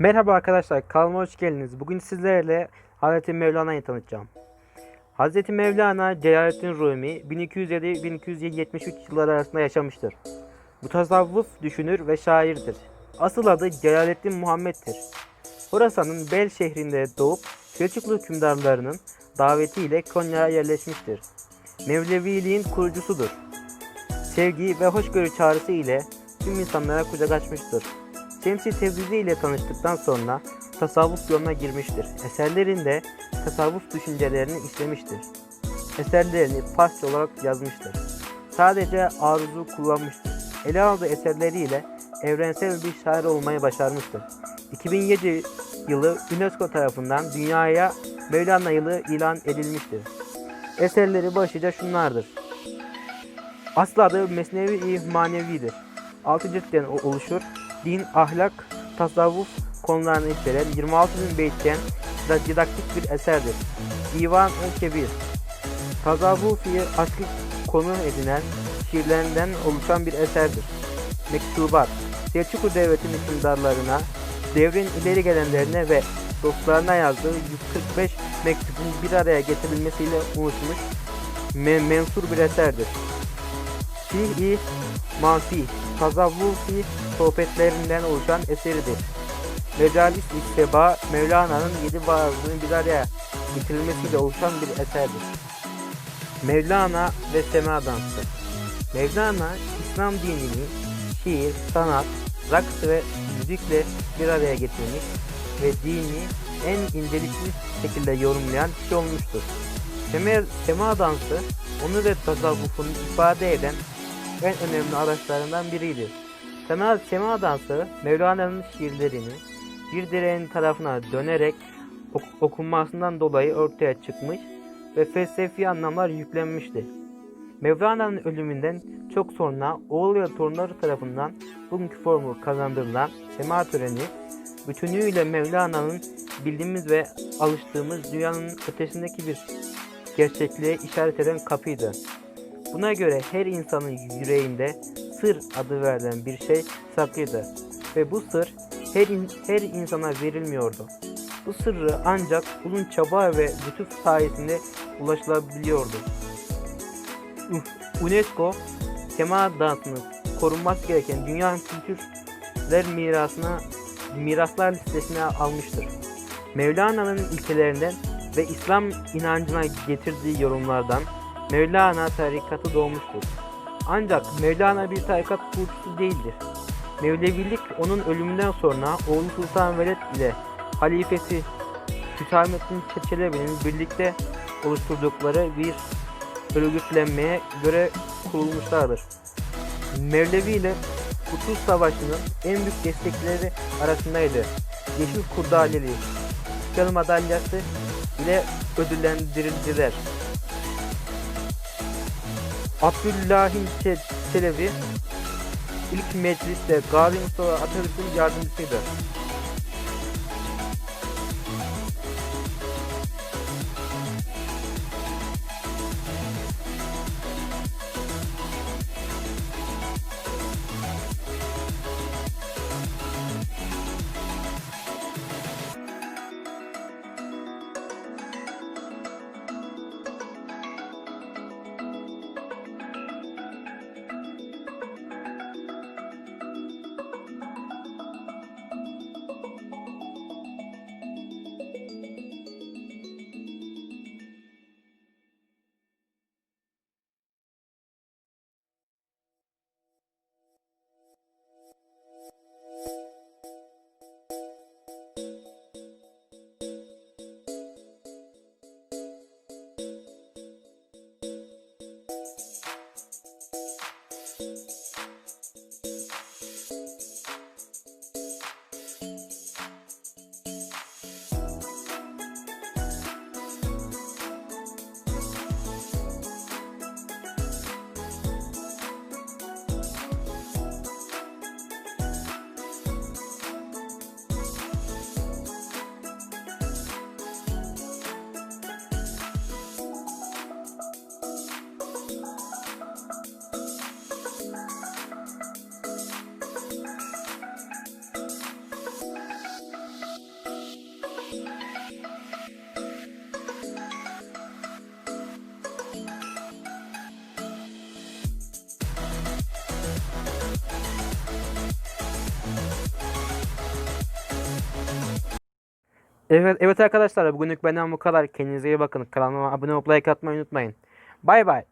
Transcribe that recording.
Merhaba arkadaşlar, kanalıma hoş geldiniz. Bugün sizlerle Hazreti Mevlana'yı tanıtacağım. Hazreti Mevlana, Celaleddin Rumi 1207-1273 yılları arasında yaşamıştır. Bu tasavvuf düşünür ve şairdir. Asıl adı Celaleddin Muhammed'dir. Horasan'ın Bel şehrinde doğup Selçuklu hükümdarlarının davetiyle Konya'ya yerleşmiştir. Mevleviliğin kurucusudur. Sevgi ve hoşgörü çağrısı ile tüm insanlara kucak açmıştır. Şemsi Tebrizi ile tanıştıktan sonra tasavvuf yoluna girmiştir. Eserlerinde tasavvuf düşüncelerini işlemiştir. Eserlerini Farsça olarak yazmıştır. Sadece arzu kullanmıştır. Ele aldığı eserleriyle evrensel bir şair olmayı başarmıştır. 2007 yılı UNESCO tarafından dünyaya Mevlana yılı ilan edilmiştir. Eserleri başlıca şunlardır. Aslı adı Mesnevi-i Manevi'dir. Altı ciltten o- oluşur. Din, ahlak, tasavvuf konularını içeren 26 bin beytten da didaktik bir eserdir. Divan-ı Kebir Tasavvufi aşkı konu edinen şiirlerinden oluşan bir eserdir. Mektubat Selçuklu Devleti'nin hükümdarlarına, devrin ileri gelenlerine ve dostlarına yazdığı 145 mektubun bir araya getirilmesiyle oluşmuş me- mensur bir eserdir. Fihi Manfi, tasavvufi sohbetlerinden oluşan eseridir. Mecalis-i Seba, Mevlana'nın yedi vaazının bir araya getirilmesiyle oluşan bir eserdir. Mevlana ve Sema Dansı Mevlana, İslam dinini şiir, sanat, raks ve müzikle bir araya getirmiş ve dini en incelikli şekilde yorumlayan kişi olmuştur. Sema, Sema Dansı, onu ve tasavvufunu ifade eden en önemli araçlarından biriydi. Sema, Sema Dansı, Mevlana'nın şiirlerini bir direğin tarafına dönerek ok- okunmasından dolayı ortaya çıkmış ve felsefi anlamlar yüklenmişti. Mevlana'nın ölümünden çok sonra oğul ve torunları tarafından bugünkü formu kazandırılan sema töreni bütünüyle Mevlana'nın bildiğimiz ve alıştığımız dünyanın ötesindeki bir gerçekliğe işaret eden kapıydı. Buna göre her insanın yüreğinde sır adı verilen bir şey saklıydı ve bu sır her, in- her insana verilmiyordu. Bu sırrı ancak uzun çaba ve lütuf sayesinde ulaşılabiliyordu. UNESCO Sema Dansı'nı korunması gereken dünya kültürler mirasına miraslar listesine almıştır. Mevlana'nın ilkelerinden ve İslam inancına getirdiği yorumlardan Mevlana tarikatı doğmuştur. Ancak Mevlana bir tarikat kurucusu değildir. Mevlevilik onun ölümünden sonra oğlu Sultan Veled ile halifesi Hüsamettin Çelebi'nin birlikte oluşturdukları bir örgütlenmeye göre kurulmuşlardır. Mevlevi ile Kurtuluş Savaşı'nın en büyük destekleri arasındaydı. Yeşil Kurdaleli, İstiklal Madalyası ile ödüllendirildiler. Abdüllahim Çe- Çelebi ilk mecliste Gazi Mustafa Atatürk'ün yardımcısıydı. Evet, evet arkadaşlar bugünlük benden bu kadar. Kendinize iyi bakın. Kanalıma abone olup like atmayı unutmayın. Bay bay.